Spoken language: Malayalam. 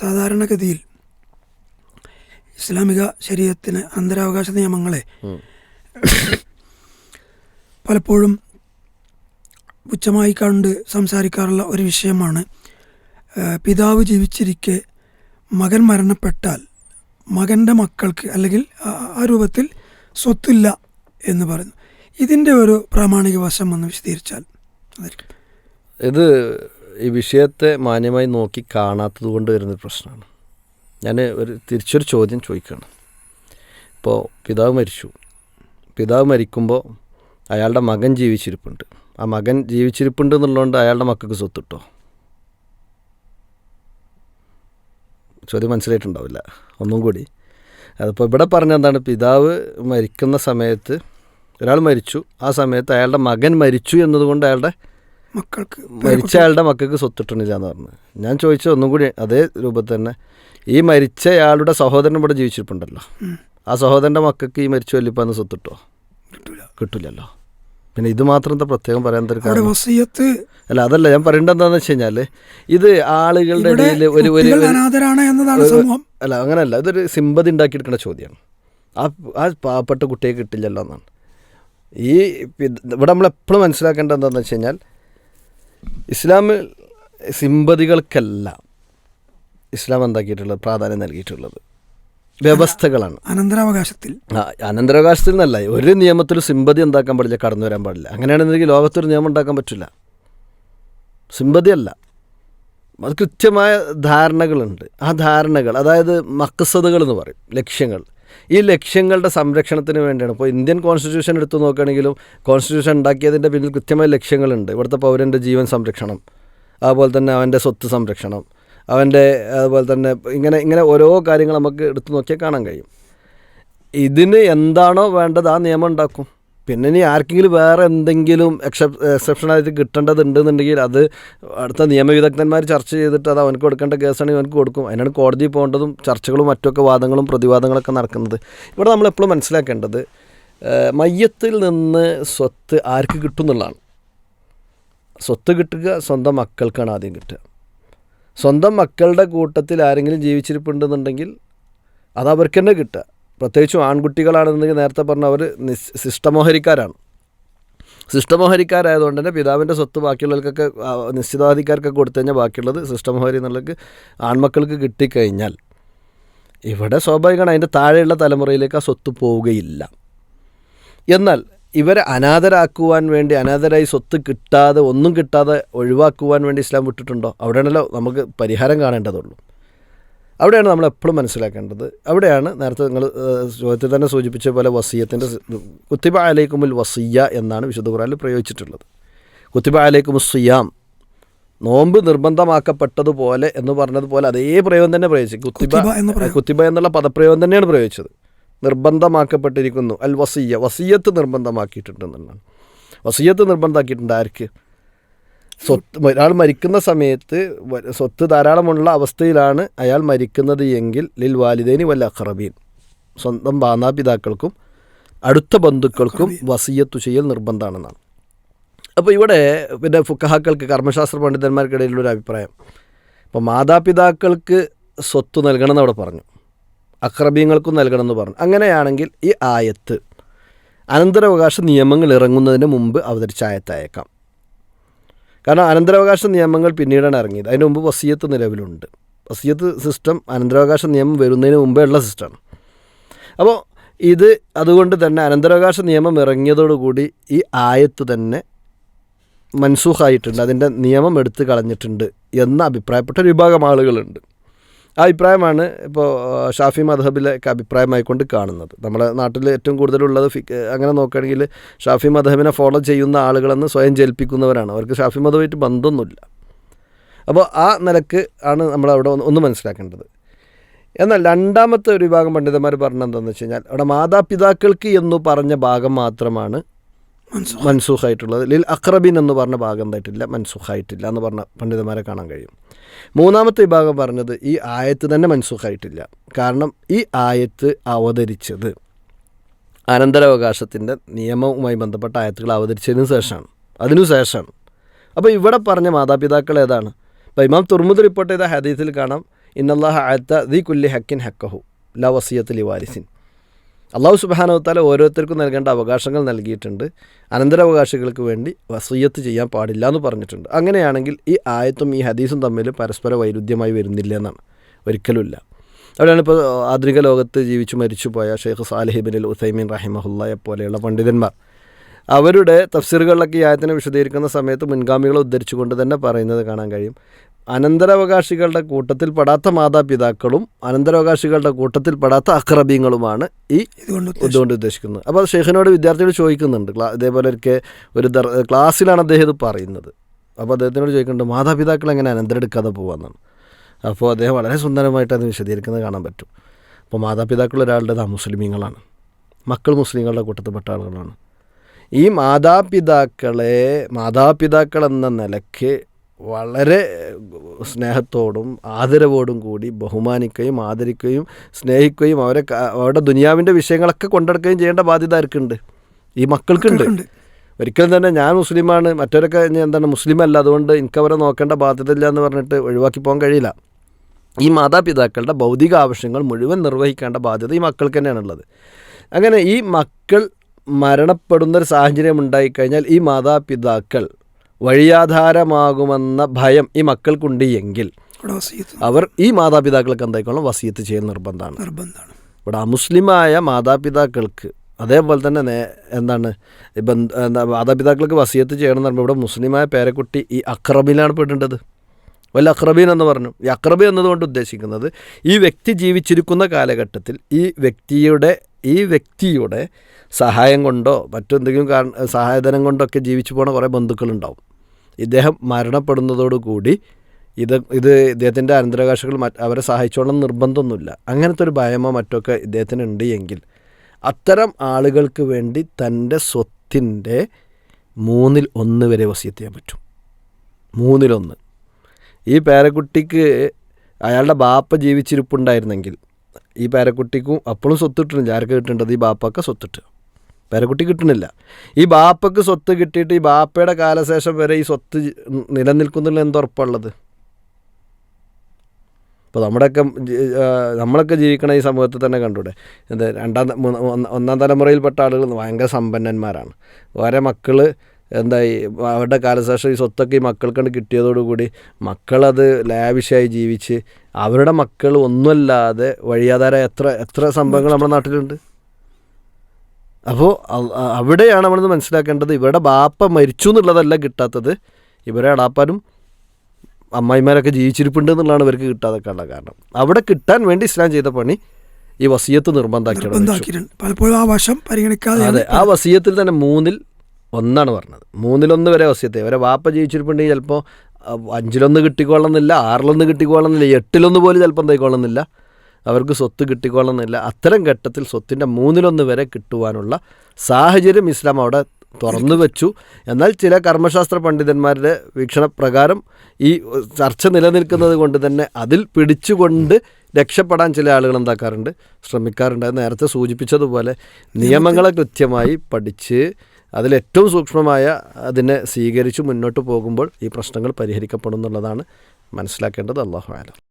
സാധാരണഗതിയിൽ ഇസ്ലാമിക ശരീരത്തിന് അന്തരാവകാശ നിയമങ്ങളെ പലപ്പോഴും പുച്ഛമായി കണ്ട് സംസാരിക്കാറുള്ള ഒരു വിഷയമാണ് പിതാവ് ജീവിച്ചിരിക്കെ മകൻ മരണപ്പെട്ടാൽ മകന്റെ മക്കൾക്ക് അല്ലെങ്കിൽ ആ രൂപത്തിൽ സ്വത്തില്ല എന്ന് പറയുന്നു. ഇതിന്റെ ഒരു പ്രാമാണിക വശം ഒന്ന് വിശദീകരിച്ചാൽ അതായിരിക്കും. ഇത് ഈ വിഷയത്തെ മാന്യമായി നോക്കി കാണാത്തത് കൊണ്ട് വരുന്നൊരു പ്രശ്നമാണ്. ഞാൻ ഒരു തിരിച്ചൊരു ചോദ്യം ചോദിക്കുകയാണ്. ഇപ്പോൾ പിതാവ് മരിച്ചു. പിതാവ് മരിക്കുമ്പോൾ അയാളുടെ മകൻ ജീവിച്ചിരിപ്പുണ്ട്. ആ മകൻ ജീവിച്ചിരിപ്പുണ്ട് എന്നുള്ളതുകൊണ്ട് അയാളുടെ മക്കൾക്ക് സ്വത്ത് കിട്ടോ? ചോദ്യം മനസ്സിലായിട്ടുണ്ടാവില്ല. ഒന്നും കൂടി. അതിപ്പോൾ ഇവിടെ പറഞ്ഞ എന്താണ്? പിതാവ് മരിക്കുന്ന സമയത്ത് ഒരാൾ മരിച്ചു. ആ സമയത്ത് അയാളുടെ മകൻ മരിച്ചു എന്നതുകൊണ്ട് അയാളുടെ മക്കൾക്ക് മരിച്ച അയാളുടെ മക്കൾക്ക് സ്വത്തിട്ടണില്ല എന്ന് പറഞ്ഞു. ഞാൻ ചോദിച്ച ഒന്നും കൂടി അതേ രൂപത്തിൽ തന്നെ ഈ മരിച്ചയാളുടെ സഹോദരൻ ഇവിടെ ജീവിച്ചിരിപ്പുണ്ടല്ലോ. ആ സഹോദരന്റെ മക്കൾക്ക് ഈ മരിച്ചു വല്ലിപ്പാന്ന് സ്വത്തിട്ടോ? കിട്ടൂല. കിട്ടില്ലല്ലോ പിന്നെ ഇത് മാത്രം എന്താ പ്രത്യേകം പറയാൻ തരും അല്ല അതല്ല ഞാൻ പറയേണ്ടത് എന്താണെന്ന് വെച്ച് കഴിഞ്ഞാൽ ഇത് ആളുകളുടെ ഇടയിൽ ഒരു ഒരു അല്ല അങ്ങനെയല്ല ഇതൊരു സിമ്പതി ഉണ്ടാക്കിയെടുക്കുന്ന ചോദ്യമാണ്. ആ ആ പാവപ്പെട്ട കുട്ടിയെ കിട്ടില്ലല്ലോ എന്നാണ്. ഈ ഇവിടെ നമ്മൾ എപ്പോഴും മനസ്സിലാക്കേണ്ടത് എന്താണെന്ന് വെച്ച് കഴിഞ്ഞാൽ ഇസ്ലാമിൽ സിമ്പതികൾക്കല്ല ഇസ്ലാം എന്താക്കിയിട്ടുള്ളത് പ്രാധാന്യം നൽകിയിട്ടുള്ളത്. വ്യവസ്ഥകളാണ്. അനന്തരാവകാശത്തിൽ. ആ, അനന്തരാവകാശത്തിൽ നിന്നല്ല ഒരു നിയമത്തിൽ സിമ്പതി എന്താക്കാൻ പാടില്ല കടന്നു വരാൻ പാടില്ല. അങ്ങനെയാണെന്നുണ്ടെങ്കിൽ ലോകത്തൊരു നിയമം ഉണ്ടാക്കാൻ പറ്റില്ല. സിമ്പതി അല്ല അത് കൃത്യമായ ധാരണകളുണ്ട്. ആ ധാരണകൾ അതായത് മക്കസതകൾ എന്ന് പറയും ലക്ഷ്യങ്ങൾ. ഈ ലക്ഷ്യങ്ങളുടെ സംരക്ഷണത്തിന് വേണ്ടിയാണ്. ഇപ്പോൾ ഇന്ത്യൻ കോൺസ്റ്റിറ്റ്യൂഷൻ എടുത്തു നോക്കുകയാണെങ്കിലും കോൺസ്റ്റിറ്റ്യൂഷൻ ഉണ്ടാക്കിയതിന്റെ പിന്നിൽ കൃത്യമായ ലക്ഷ്യങ്ങളുണ്ട്. ഇവിടുത്തെ പൗരന്റെ ജീവൻ സംരക്ഷണം അതുപോലെ തന്നെ അവന്റെ സ്വത്ത് സംരക്ഷണം അവന്റെ അതുപോലെ തന്നെ ഇങ്ങനെ ഇങ്ങനെ ഓരോ കാര്യങ്ങൾ നമുക്ക് എടുത്തു നോക്കിയാൽ കാണാൻ കഴിയും. ഇതിന് എന്താണോ വേണ്ടത് ആ നിയമം ഉണ്ടാക്കും. പിന്നെ ഇനി ആർക്കെങ്കിലും വേറെ എന്തെങ്കിലും എക്സെപ് എക്സെപ്ഷനായിട്ട് കിട്ടേണ്ടതുണ്ടെന്നുണ്ടെങ്കിൽ അത് അടുത്ത നിയമവിദഗ്ധന്മാർ ചർച്ച ചെയ്തിട്ട് അത് അവനക്ക് കൊടുക്കേണ്ട കേസാണെങ്കിൽ അവനക്ക് കൊടുക്കും. അതിനാണ് കോടതി പോകേണ്ടതും ചർച്ചകളും മറ്റൊക്കെ വാദങ്ങളും പ്രതിവാദങ്ങളൊക്കെ നടക്കുന്നത്. ഇവിടെ നമ്മൾ എപ്പോഴും മനസ്സിലാക്കേണ്ടത് മയ്യത്തിൽ നിന്ന് സ്വത്ത് ആർക്ക് കിട്ടും എന്നുള്ളതാണ്. സ്വത്ത് കിട്ടുക സ്വന്തം മക്കൾക്കാണ് ആദ്യം കിട്ടുക. സ്വന്തം മക്കളുടെ കൂട്ടത്തിൽ ആരെങ്കിലും ജീവിച്ചിരിപ്പുണ്ടെന്നുണ്ടെങ്കിൽ അത് അവർക്ക് തന്നെ കിട്ടുക. പ്രത്യേകിച്ചും ആൺകുട്ടികളാണെന്നുണ്ടെങ്കിൽ നേരത്തെ പറഞ്ഞ അവർ ശിഷ്ടമോഹരിക്കാരാണ്. ശിഷ്ടമോഹരിക്കാരായതുകൊണ്ട് തന്നെ പിതാവിന്റെ സ്വത്ത് ബാക്കിയുള്ളവർക്കൊക്കെ നിശ്ചിതാധികാർക്കൊക്കെ കൊടുത്തു കഴിഞ്ഞാൽ ബാക്കിയുള്ളത് ശിഷ്ടമോഹരി എന്നുള്ളത് ആൺമക്കൾക്ക് കിട്ടിക്കഴിഞ്ഞാൽ ഇവിടെ സ്വാഭാവികമാണ് അതിന്റെ താഴെയുള്ള തലമുറയിലേക്ക് ആ സ്വത്ത് പോവുകയില്ല. എന്നാൽ ഇവരെ അനാഥരാക്കുവാൻ വേണ്ടി അനാഥരായി സ്വത്ത് കിട്ടാതെ ഒന്നും കിട്ടാതെ ഒഴിവാക്കുവാൻ വേണ്ടി ഇസ്ലാം വിട്ടിട്ടുണ്ടോ? അവിടെയാണല്ലോ നമുക്ക് പരിഹാരം കാണേണ്ടതുള്ളൂ. അവിടെയാണ് നമ്മൾ എപ്പോഴും മനസ്സിലാക്കേണ്ടത്. അവിടെയാണ് നേരത്തെ നിങ്ങൾ ചോദ്യത്തിൽ തന്നെ സൂചിപ്പിച്ച പോലെ വസീയത്തിന്റെ കുത്തിബ അലൈക്കുമുൽ വസീയ എന്നാണ് വിശുദ്ധ ഖുറാനിൽ പ്രയോഗിച്ചിട്ടുള്ളത്. കുത്തിബ അലൈക്കുമുൽ സിയാം നോമ്പ് നിർബന്ധമാക്കപ്പെട്ടതുപോലെ എന്ന് പറഞ്ഞതുപോലെ അതേ പ്രയോഗം തന്നെ പ്രയോഗിച്ചു. കുത്തിബ കുത്തിബ കുത്തിബ എന്നുള്ള പദപ്രയോഗം തന്നെയാണ് പ്രയോഗിച്ചത്. നിർബന്ധമാക്കപ്പെട്ടിരിക്കുന്നു. അൽ വസീയ വസീയത്ത് നിർബന്ധമാക്കിയിട്ടുണ്ടെന്നുള്ളതാണ്. വസീയത്ത് നിർബന്ധമാക്കിയിട്ടുണ്ട് ആർക്ക്? സ്വത്ത് ഒരാൾ മരിക്കുന്ന സമയത്ത് സ്വത്ത് ധാരാളമുള്ള അവസ്ഥയിലാണ് അയാൾ മരിക്കുന്നത് എങ്കിൽ ലിൽ വാലിദേനി വല്ല അഖറബീൻ. സ്വന്തം മാതാപിതാക്കൾക്കും അടുത്ത ബന്ധുക്കൾക്കും വസീയത്തു ചെയ്യൽ നിർബന്ധമാണെന്നാണ്. അപ്പോൾ ഇവിടെ പിന്നെ ഫുക്കഹാക്കൾക്ക് കർമ്മശാസ്ത്ര പണ്ഡിതന്മാർക്കിടയിലുള്ളൊരു അഭിപ്രായം. ഇപ്പോൾ മാതാപിതാക്കൾക്ക് സ്വത്ത് നൽകണമെന്ന് അവിടെ പറഞ്ഞു. അക്രബീങ്ങൾക്കും നൽകണമെന്ന് പറഞ്ഞു. അങ്ങനെയാണെങ്കിൽ ഈ ആയത്ത് അനന്തരാവകാശ നിയമങ്ങൾ ഇറങ്ങുന്നതിന് മുമ്പ് അവതരിച്ച ആയത്തായേക്കാം. കാരണം അനന്തരാവകാശ നിയമങ്ങൾ പിന്നീടാണ് ഇറങ്ങിയത്. അതിന് മുമ്പ് വസീയത്ത് നിലവിലുണ്ട്. വസീയത്ത് സിസ്റ്റം അനന്തരാവകാശ നിയമം വരുന്നതിന് മുമ്പേ ഉള്ള സിസ്റ്റമാണ് അപ്പോൾ ഇത് അതുകൊണ്ട് തന്നെ അനന്തരാവകാശ നിയമം ഇറങ്ങിയതോടുകൂടി ഈ ആയത്ത് തന്നെ മൻസൂഖായിട്ടുണ്ട്. അതിന്റെ നിയമം എടുത്തു കളഞ്ഞിട്ടുണ്ട് എന്ന അഭിപ്രായപ്പെട്ട ഒരു വിഭാഗം ആളുകളുണ്ട്. അഭിപ്രായമാണ് ഇപ്പോൾ ഷാഫി മധബിലൊക്കെ അഭിപ്രായമായിക്കൊണ്ട് കാണുന്നത്. നമ്മുടെ നാട്ടിൽ ഏറ്റവും കൂടുതലുള്ളത് ഫിക് അങ്ങനെ നോക്കുകയാണെങ്കിൽ ഷാഫി മധബിനെ ഫോളോ ചെയ്യുന്ന ആളുകളെന്ന് സ്വയം ജയിപ്പിക്കുന്നവരാണ് അവർക്ക് ഷാഫി മധബായിട്ട് ബന്ധമൊന്നുമില്ല. അപ്പോൾ ആ നിലയ്ക്ക് ആണ് നമ്മൾ അവിടെ ഒന്ന് മനസ്സിലാക്കേണ്ടത്. എന്നാൽ രണ്ടാമത്തെ ഒരു വിഭാഗം പണ്ഡിതന്മാർ പറഞ്ഞതെന്ന് വെച്ച് കഴിഞ്ഞാൽ അവിടെ മാതാപിതാക്കൾക്ക് എന്ന് പറഞ്ഞ ഭാഗം മാത്രമാണ് മൻസൂഖായിട്ടുള്ളത് ലിൽ അക്രബിൻ എന്ന് പറഞ്ഞ ഭാഗം എന്തായിട്ടില്ല? മൻസൂഖായിട്ടില്ല എന്ന് പറഞ്ഞ പണ്ഡിതന്മാരെ കാണാൻ കഴിയും. മൂന്നാമത്തെ വിഭാഗം പറഞ്ഞത് ഈ ആയത്ത് തന്നെ മൻസൂഖായിട്ടില്ല കാരണം ഈ ആയത്ത് അവതരിച്ചത് അനന്തരാവകാശത്തിന്റെ നിയമവുമായി ബന്ധപ്പെട്ട ആയത്തുകൾ അവതരിച്ചതിന് ശേഷമാണ്. അതിനു ശേഷമാണ്. അപ്പോൾ ഇവിടെ പറഞ്ഞ മാതാപിതാക്കൾ ഏതാണ്? അപ്പോൾ ഇമാം തുർമുദ് റിപ്പോർട്ട് ചെയ്ത ഹദീസിൽ കാണാം ഇന്നല്ലാഹ അത്ത ദി കുല്ലി ഹക്കിൻ ഹക്കഹു ല വസിയത്ത് ലി വാരിസിൻ അള്ളാഹു സുബാനവത്താല ഓരോരുത്തർക്കും നൽകേണ്ട അവകാശങ്ങൾ നൽകിയിട്ടുണ്ട്. അനന്തരാവകാശികൾക്ക് വേണ്ടി വസീയത്ത് ചെയ്യാൻ പാടില്ല എന്ന് പറഞ്ഞിട്ടുണ്ട്. അങ്ങനെയാണെങ്കിൽ ഈ ആയത്തും ഈ ഹദീസും തമ്മിൽ പരസ്പര വൈരുദ്ധ്യമായി വരുന്നില്ല എന്നാണ്. ഒരിക്കലുമില്ല. അവിടെയാണ് ഇപ്പോൾ ആധുനിക ലോകത്ത് ജീവിച്ചു മരിച്ചുപോയ ഷെയ്ഖ് സാലിഹിബിൻ ഉസൈമീൻ റഹിമഹുല്ലയെ പോലെയുള്ള പണ്ഡിതന്മാർ. അവരുടെ തഫ്സീറുകളിലൊക്കെ ഈ ആയത്തിനെ വിശദീകരിക്കുന്ന സമയത്ത് മുൻഗാമികളെ ഉദ്ധരിച്ചുകൊണ്ട് തന്നെ പറയുന്നത് കാണാൻ കഴിയും. അനന്തരാവകാശികളുടെ കൂട്ടത്തിൽപ്പെടാത്ത മാതാപിതാക്കളും അനന്തരാവകാശികളുടെ കൂട്ടത്തിൽപ്പെടാത്ത അക്രബീങ്ങളുമാണ് ഈ ഇതുകൊണ്ട്. ഉദ്ദേശിക്കുന്നത്. അപ്പോൾ ഷെയ്ഖിനോട് വിദ്യാർത്ഥികൾ ചോദിക്കുന്നുണ്ട് ഇതേപോലെ ഒരു ദർ- ക്ലാസ്സിലാണ് അദ്ദേഹം ഇത് പറയുന്നത്. അപ്പോൾ അദ്ദേഹത്തിനോട് ചോദിക്കുന്നുണ്ട് മാതാപിതാക്കൾ എങ്ങനെ അനന്തരെടുക്കാതെ പോകാമെന്നാണ് അപ്പോൾ അദ്ദേഹം വളരെ സുന്ദരമായിട്ട് അത് വിശദീകരിക്കുന്നത് കാണാൻ പറ്റും. അപ്പോൾ മാതാപിതാക്കൾ ഒരാളുടേത് മുസ്ലിമീങ്ങളാണ്. മക്കൾ മുസ്ലിങ്ങളുടെ കൂട്ടത്തിൽപ്പെട്ട ആളുകളാണ്. ഈ മാതാപിതാക്കളെ മാതാപിതാക്കൾ എന്ന നിലയ്ക്ക് വളരെ സ്നേഹത്തോടും ആദരവോടും കൂടി ബഹുമാനിക്കുകയും ആദരിക്കുകയും സ്നേഹിക്കുകയും അവരെ അവരുടെ ദുനിയാവിന്റെ വിഷയങ്ങളൊക്കെ കൊണ്ടെടുക്കുകയും ചെയ്യേണ്ട ബാധ്യത ആർക്കുണ്ട്? ഈ മക്കൾക്കുണ്ട്. ഒരിക്കലും തന്നെ ഞാൻ മുസ്ലിമാണ് മറ്റവരൊക്കെ എന്താണ് മുസ്ലിം അല്ല അതുകൊണ്ട് എനിക്ക് അവരെ നോക്കേണ്ട ബാധ്യത ഇല്ല എന്ന് പറഞ്ഞിട്ട് ഒഴിവാക്കി പോകാൻ കഴിയില്ല. ഈ മാതാപിതാക്കളുടെ ഭൗതിക ആവശ്യങ്ങൾ മുഴുവൻ നിർവഹിക്കേണ്ട ബാധ്യത ഈ മക്കൾക്ക് തന്നെയാണുള്ളത് അങ്ങനെ ഈ മക്കൾ മരണപ്പെടുന്ന ഒരു സാഹചര്യം ഉണ്ടായിക്കഴിഞ്ഞാൽ ഈ മാതാപിതാക്കൾ വഴിയാധാരമാകുമെന്ന ഭയം ഈ മക്കൾക്കുണ്ട് എങ്കിൽ അവർ ഈ മാതാപിതാക്കൾക്ക് എന്തായിക്കോളും വസീത്ത് ചെയ്യൽ നിർബന്ധമാണ്. നിർബന്ധമാണ്. ഇവിടെ അമുസ്ലിമായ മാതാപിതാക്കൾക്ക് അതേപോലെ തന്നെ നേ എന്താണ് ഇപ്പം എന്താ മാതാപിതാക്കൾക്ക് വസിയത്ത് ചെയ്യണം എന്ന് പറയുമ്പോൾ ഇവിടെ മുസ്ലിമായ പേരക്കുട്ടി ഈ അക്രബിലാണ് പെടേണ്ടത്. വല്ല അക്രബീൻ എന്ന് പറഞ്ഞു. ഈ അക്രബി എന്നതുകൊണ്ട് ഉദ്ദേശിക്കുന്നത് ഈ വ്യക്തി ജീവിച്ചിരിക്കുന്ന കാലഘട്ടത്തിൽ ഈ വ്യക്തിയുടെ ഈ വ്യക്തിയുടെ സഹായം കൊണ്ടോ മറ്റെന്തെങ്കിലും കാരണം സഹായധനം കൊണ്ടൊക്കെ ജീവിച്ചു പോണ കുറേ ബന്ധുക്കളുണ്ടാവും. ഇദ്ദേഹം മരണപ്പെടുന്നതോടുകൂടി ഇത് ഇത് ഇദ്ദേഹത്തിന്റെ അനന്തരാവകാശികൾ അവരെ സഹായിച്ചോളം നിർബന്ധമൊന്നുമില്ല. അങ്ങനത്തെ ഒരു ഭയമോ മറ്റൊക്കെ ഇദ്ദേഹത്തിന് ഉണ്ട് എങ്കിൽ അത്തരം ആളുകൾക്ക് വേണ്ടി തന്റെ സ്വത്തിന്റെ മൂന്നിൽ ഒന്ന് വരെ വസിയത്ത് ചെയ്യാൻ പറ്റും. മൂന്നിലൊന്ന്. ഈ പേരക്കുട്ടിക്ക് അയാളുടെ ബാപ്പ ജീവിച്ചിരിപ്പുണ്ടായിരുന്നെങ്കിൽ ഈ പേരക്കുട്ടിക്കും അപ്പോഴും സ്വത്തിട്ടുണ്ട് ആർക്ക് കിട്ടേണ്ടത്? ഈ ബാപ്പക്ക് സ്വത്തിട്ട്. പേരക്കുട്ടി കിട്ടണില്ല. ഈ ബാപ്പക്ക് സ്വത്ത് കിട്ടിയിട്ട് ഈ ബാപ്പയുടെ കാലശേഷം വരെ ഈ സ്വത്ത് നിലനിൽക്കുന്നില്ല എന്തുറപ്പുള്ളത് ഇപ്പോൾ നമ്മുടെയൊക്കെ നമ്മളൊക്കെ ജീവിക്കണ ഈ സമൂഹത്തിൽ തന്നെ കണ്ടൂടെ എന്താ രണ്ടാം ഒന്നാം തലമുറയിൽപ്പെട്ട ആളുകൾ ഭയങ്കര സമ്പന്നന്മാരാണ്. ഓരോ മക്കൾ എന്താ ഈ അവരുടെ കാലശേഷം ഈ സ്വത്തൊക്കെ ഈ മക്കൾക്കാണ് കിട്ടിയതോടുകൂടി മക്കളത് ലാവിഷായി ജീവിച്ച് അവരുടെ മക്കൾ ഒന്നുമല്ലാതെ വഴിയാധാര എത്ര എത്ര സംഭവങ്ങൾ നമ്മുടെ നാട്ടിലുണ്ട്? അപ്പോൾ അവിടെയാണ് നമ്മളിത് മനസ്സിലാക്കേണ്ടത് ഇവരുടെ ബാപ്പ മരിച്ചു എന്നുള്ളതല്ല കിട്ടാത്തത്. ഇവരെ അടാപ്പാനും അമ്മായിമാരൊക്കെ ജീവിച്ചിരിപ്പുണ്ട് എന്നുള്ളതാണ് ഇവർക്ക് കിട്ടാതൊക്കെയുള്ള കാരണം. അവിടെ കിട്ടാൻ വേണ്ടി ഇസ്ലാം ചെയ്ത പണി ഈ വസീയത്ത് നിർബന്ധമാക്കിയാണ് നിർബന്ധമാക്കിയിട്ടുണ്ട്. പലപ്പോഴും ആ വശം പരിഗണിക്കാതെ അതെ ആ വസീയത്തിൽ തന്നെ മൂന്നിൽ ഒന്നാണ് പറഞ്ഞത്. മൂന്നിലൊന്ന് വരെ വസീയത്ത്. ഇവരെ വാപ്പ ജീവിച്ചിരിപ്പുണ്ടെങ്കിൽ ചിലപ്പോൾ അഞ്ചിലൊന്ന് കിട്ടിക്കോളണമെന്നില്ല ആറിലൊന്ന് കിട്ടിക്കോളണമെന്നില്ല എട്ടിലൊന്ന് പോലും ചിലപ്പോൾ എന്തായിക്കൊള്ളുന്നില്ല അവർക്ക് സ്വത്ത് കിട്ടിക്കൊള്ളുന്നില്ല അത്തരം ഘട്ടത്തിൽ സ്വത്തിന്റെ മൂന്നിലൊന്ന് വരെ കിട്ടുവാനുള്ള സാഹചര്യം ഇസ്ലാം അവിടെ തുറന്നു വെച്ചു. എന്നാൽ ചില കർമ്മശാസ്ത്ര പണ്ഡിതന്മാരുടെ വീക്ഷണപ്രകാരം ഈ ചർച്ച നിലനിൽക്കുന്നത് കൊണ്ട് തന്നെ അതിൽ പിടിച്ചുകൊണ്ട് രക്ഷപ്പെടാൻ ചില ആളുകൾ എന്താക്കാറുണ്ട്? ശ്രമിക്കാറുണ്ട്. നേരത്തെ സൂചിപ്പിച്ചതുപോലെ നിയമങ്ങളെ കൃത്യമായി പഠിച്ച് അതിലേറ്റവും സൂക്ഷ്മമായ അതിനെ സ്വീകരിച്ച് മുന്നോട്ട് പോകുമ്പോൾ ഈ പ്രശ്നങ്ങൾ പരിഹരിക്കപ്പെടും എന്നുള്ളതാണ് മനസ്സിലാക്കേണ്ടത്. അള്ളാഹു ആലം